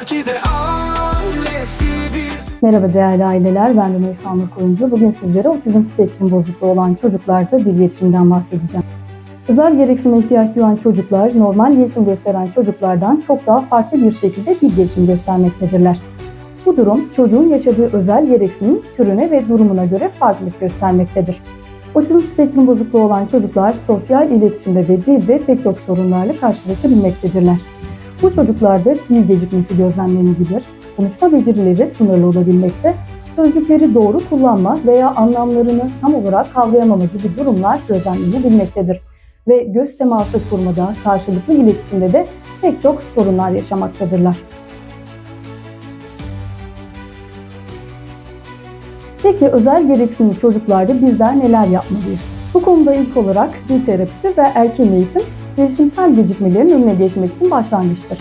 ki de ailesi bir Merhaba değerli aileler, ben Rümeysa Nur Koyuncu. Bugün sizlere otizm spektrum bozukluğu olan çocuklarda dil gelişiminden bahsedeceğim. Özel gereksinime ihtiyaç duyan çocuklar, normal gelişim gösteren çocuklardan çok daha farklı bir şekilde dil gelişimi göstermektedirler. Bu durum çocuğun yaşadığı özel gereksinim türüne ve durumuna göre farklılık göstermektedir. Otizm spektrum bozukluğu olan çocuklar sosyal iletişimde ve dilde pek çok sorunlarla karşılaşabilmektedirler. Bu çocuklarda dil gecikmesi gözlemlenebilir, konuşma becerileri sınırlı olabilmekte, sözcükleri doğru kullanma veya anlamlarını tam olarak kavrayamama gibi durumlar gözlemlenebilmektedir. Ve göz teması kurmada, karşılıklı iletişimde de pek çok sorunlar yaşamaktadırlar. Peki özel gereksinimli çocuklarda bizler neler yapmalıyız? Bu konuda ilk olarak dil terapisi ve erken eğitim gelişimsel gecikmelerin önüne geçmek için başlangıçtır.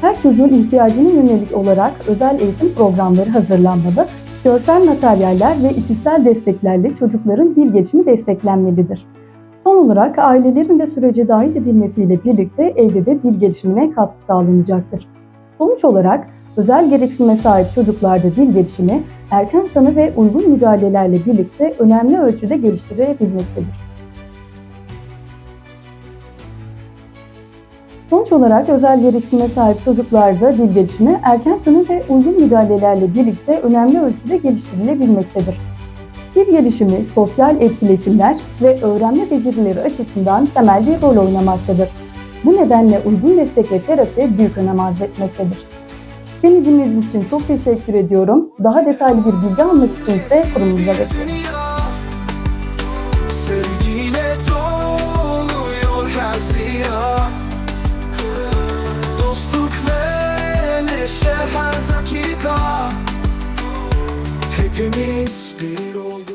Her çocuğun ihtiyacına yönelik olarak özel eğitim programları hazırlanmalı, görsel materyaller ve içsel desteklerle çocukların dil gelişimi desteklenmelidir. Son olarak ailelerin de sürece dahil edilmesiyle birlikte evde de dil gelişimine katkı sağlanacaktır. Sonuç olarak özel gereksinime sahip çocuklarda dil gelişimi erken tanı ve uygun müdahalelerle birlikte önemli ölçüde geliştirilebilmektedir. Sonuç olarak özel gereksinime sahip çocuklarda dil gelişimi erken tanı ve uygun müdahalelerle birlikte önemli ölçüde geliştirilebilmektedir. Dil gelişimi, sosyal etkileşimler ve öğrenme becerileri açısından temel bir rol oynamaktadır. Bu nedenle uygun destek ve terapi büyük önem arz etmektedir. Beni dinlediğiniz için çok teşekkür ediyorum. Daha detaylı bir bilgi almak için ise kurumumuza bekliyorum. Hepimiz bir olduk